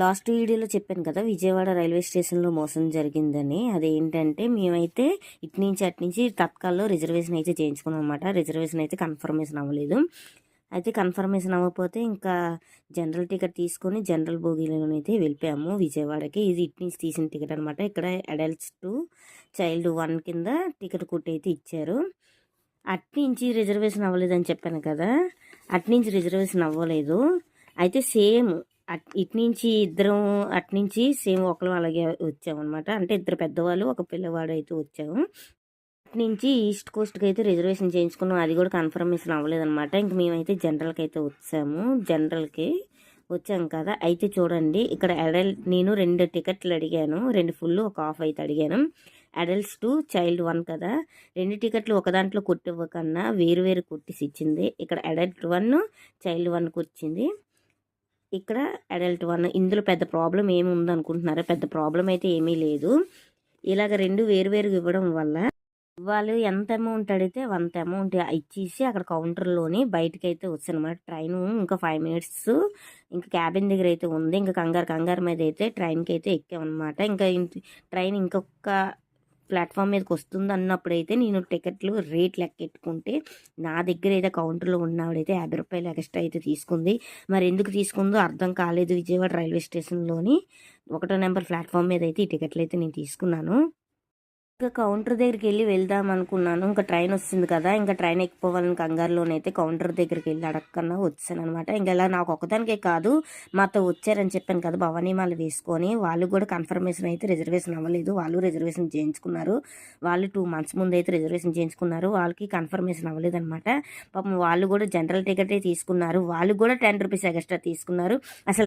Last వీడియోలో చెప్పాను కదా విజయవాడ రైల్వే స్టేషన్లో మోసం జరిగిందని. అదేంటంటే మేమైతే ఇటు నుంచి అటు నుంచి తత్కాల్లో రిజర్వేషన్ అయితే చేయించుకున్నాం అనమాట రిజర్వేషన్ అయితే కన్ఫర్మేషన్ అవ్వలేదు. అయితే కన్ఫర్మేషన్ అవ్వకపోతే ఇంకా జనరల్ టికెట్ తీసుకొని జనరల్ బోగీలోనైతే వెళ్ళిపోయాము విజయవాడకి. ఇది ఇటు నుంచి తీసిన టికెట్ అనమాట ఇక్కడ అడల్ట్స్ టు చైల్డ్ వన్ కింద టికెట్ కుట్టి అయితే ఇచ్చారు. అట్నుంచి రిజర్వేషన్ అవ్వలేదని చెప్పాను కదా అట్నుంచి రిజర్వేషన్ అవ్వలేదు. అయితే సేమ్ అట్ ఇటు నుంచి ఇద్దరం అటు నుంచి సేమ్ ఒకరు అలాగే వచ్చామన్నమాట. అంటే ఇద్దరు పెద్దవాళ్ళు ఒక పిల్లవాడు అయితే వచ్చాము. అటు నుంచి ఈస్ట్ కోస్ట్కి అయితే రిజర్వేషన్ చేయించుకున్నాం. అది కూడా కన్ఫర్మేషన్ అవ్వలేదన్నమాట. ఇంక మేమైతే జనరల్కి అయితే వచ్చాము. జనరల్కి వచ్చాం కదా. అయితే చూడండి ఇక్కడ అడల్ట్ నేను రెండు టికెట్లు అడిగాను. రెండు ఫుల్ ఒక ఆఫ్ అయితే అడిగాను. అడల్ట్స్ టు చైల్డ్ వన్ కదా. రెండు టికెట్లు ఒక దాంట్లో కొట్టివ్వకన్నా వేరు వేరు కొట్టిసి ఇచ్చింది ఇక్కడ అడల్ట్ వన్ చైల్డ్ వన్కి వచ్చింది. ఇక్కడ అడల్ట్ వన్ ఇందులో పెద్ద ప్రాబ్లం ఏమి ఉందనుకుంటున్నారా? పెద్ద ప్రాబ్లం అయితే ఏమీ లేదు. ఇలాగ రెండు వేరు ఇవ్వడం వల్ల వాళ్ళు ఎంత అమౌంట్ అడిగితే అంత అమౌంట్ ఇచ్చేసి అక్కడ కౌంటర్లోని బయటకి అయితే వచ్చానమాట ట్రైన్ ఇంకా ఫైవ్ మినిట్స్ ఇంకా క్యాబిన్ దగ్గర అయితే ఉంది. ఇంకా కంగారు కంగారు మీద అయితే ట్రైన్కి అయితే ఎక్కామన్నమాట. ఇంకా ట్రైన్ ఇంకొక ప్లాట్ఫామ్ మీదకి వస్తుంది అన్నప్పుడు అయితే నేను టికెట్లు రేట్ లెక్కెట్టుకుంటే నా దగ్గర అయితే కౌంటర్లో ఉన్నవాడైతే యాభై రూపాయలు ఎక్స్ట్రా అయితే తీసుకుంది. మరి ఎందుకు తీసుకుందో అర్థం కాలేదు విజయవాడ రైల్వే స్టేషన్లోని. ఒకటో నెంబర్ ప్లాట్ఫామ్ మీద అయితే ఈ టికెట్లు అయితే నేను తీసుకున్నాను. ఇంకా కౌంటర్ దగ్గరికి వెళ్ళి వెళ్దాం అనుకున్నాను. ఇంకా ట్రైన్ వస్తుంది కదా ఇంకా ట్రైన్ ఎక్కిపోవాలని కంగారులోనైతే కౌంటర్ దగ్గరికి వెళ్ళి అడగకన్నా వచ్చాను అనమాట ఇంకా ఇలా నాకు ఒకదానికే కాదు మాతో వచ్చారని చెప్పాను కదా భవానీ మాల వేసుకొని. వాళ్ళు కూడా కన్ఫర్మేషన్ అయితే రిజర్వేషన్ అవ్వలేదు. వాళ్ళు రిజర్వేషన్ చేయించుకున్నారు. వాళ్ళు టూ మంత్స్ ముందు అయితే రిజర్వేషన్ చేయించుకున్నారు. వాళ్ళకి కన్ఫర్మేషన్ అవ్వలేదు అనమాట పాపం వాళ్ళు కూడా జనరల్ టికెటే తీసుకున్నారు. వాళ్ళు కూడా టెన్ రూపీస్ ఎక్స్ట్రా తీసుకున్నారు. అసలు